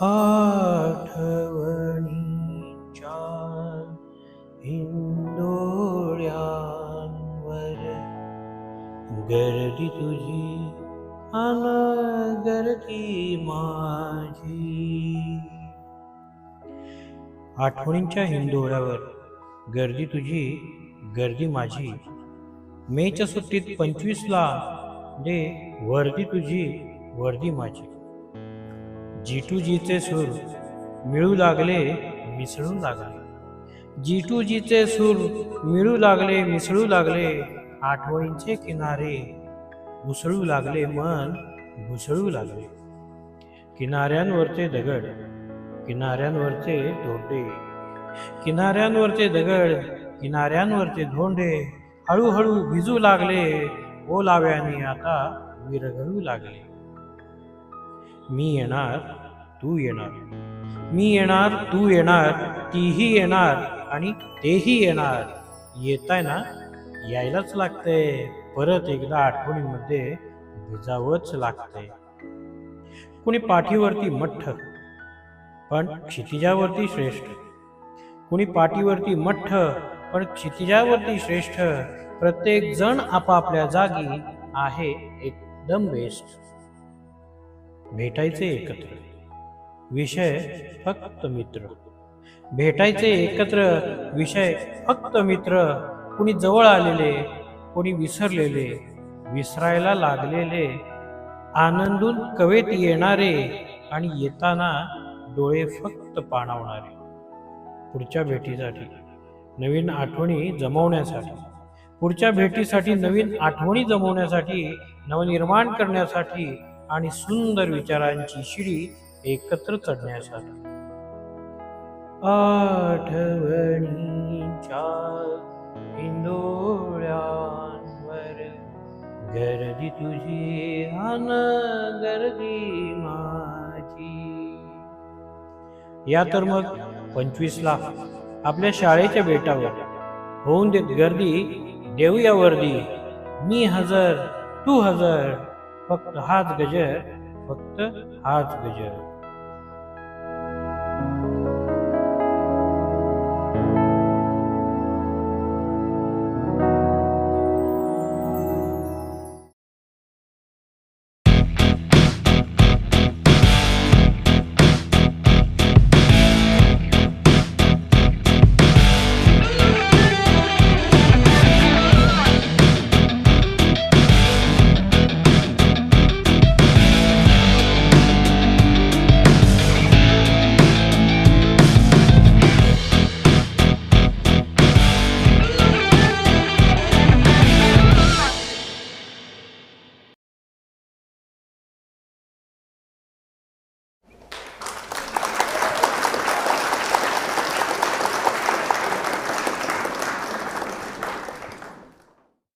आठवणीच्या हिंदोळ्यांवर गर्दी तुझी अन गर्दी माझी. आठवणींच्या हिंदोळ्यावर गर्दी तुझी गर्दी माझी. मेच्या सुट्टीत पंचवीसला दे वर्दी तुझी वर्दी माझी. जीटूजीचे सूर मिळू लागले मिसळू लागले. जीटूजीचे सूर मिळू लागले मिसळू लागले आठवणींचे किनारे उसळू लागले मन घुसळू लागले. किनाऱ्यांवरचे दगड किनाऱ्यांवरचे धोंडे किनाऱ्यांवरचे दगड किनाऱ्यांवरचे धोंडे हळूहळू भिजू लागले ओलाव्याने आता विरघळू लागले. मी येणार तू येणार. मी येणार तू येणार तीही येणार आणि तेही येणार. येताय ना? यायलाच लागतंय. परत एकदा आठवणीमध्ये भिजावंच लागतंय. कुणी पाठीवरती मठ्ठ पण क्षितिजावरती श्रेष्ठ. कुणी पाठीवरती मठ्ठ पण क्षितिजावरती श्रेष्ठ. प्रत्येक जण आपापल्या जागी आहे एकदम बेस्ट. भेटायचे एकत्र. विषय फक्त मित्र. भेटायचे एकत्र विषय फक्त मित्र. कुणी जवळ आलेले कोणी विसरलेले विसरायला लागलेले. आनंदून कवेत येणारे आणि येताना डोळे फक्त पाणावणारे. पुढच्या भेटीसाठी नवीन आठवणी जमवण्यासाठी. पुढच्या भेटीसाठी नवीन आठवणी जमवण्यासाठी नवनिर्माण करण्यासाठी आणि सुंदर विचारांची शिडी एकत्र चढण्यासाठी. आठवणीच्या इंदोळ्यांवर गर्दी तुझी अन गर्दी माझी. या तर मग पंचवीसला आपल्या शाळेच्या बेटावर होऊन देत गर्दी देऊया वर्दी. मी हजर तू हजर फक्त हाच गजर फक्त हाच गजर.